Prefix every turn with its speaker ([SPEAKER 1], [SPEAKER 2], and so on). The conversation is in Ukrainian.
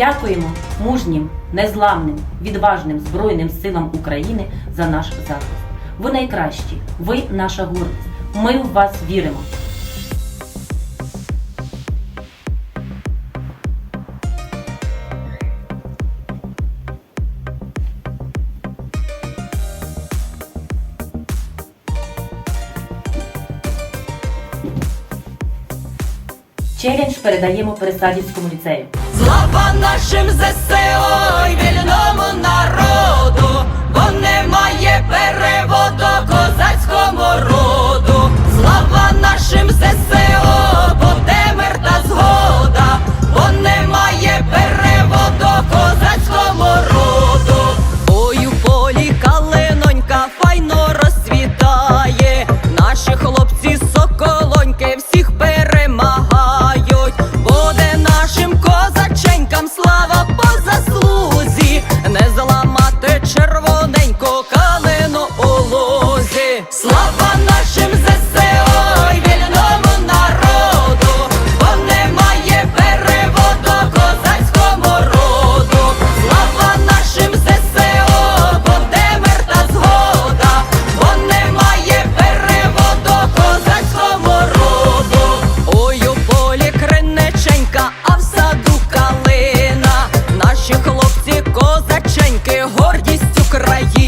[SPEAKER 1] Дякуємо мужнім, незламним, відважним Збройним силам України за наш захист. Ви найкращі, ви наша гордість. Ми в вас віримо. Челендж передаємо Пересадівському ліцею.
[SPEAKER 2] Слава нашим ЗСО і вільному народу, бо немає переводу козацькому роду, слава нашим ЗСО, бо де та згода, бо немає переводу козацькому роду. Ой, у полі калинонька файно розцвітає, наші хлопці соколоньки всіх. калинка, а в саду калина, наші хлопці, козаченьки, гордість України.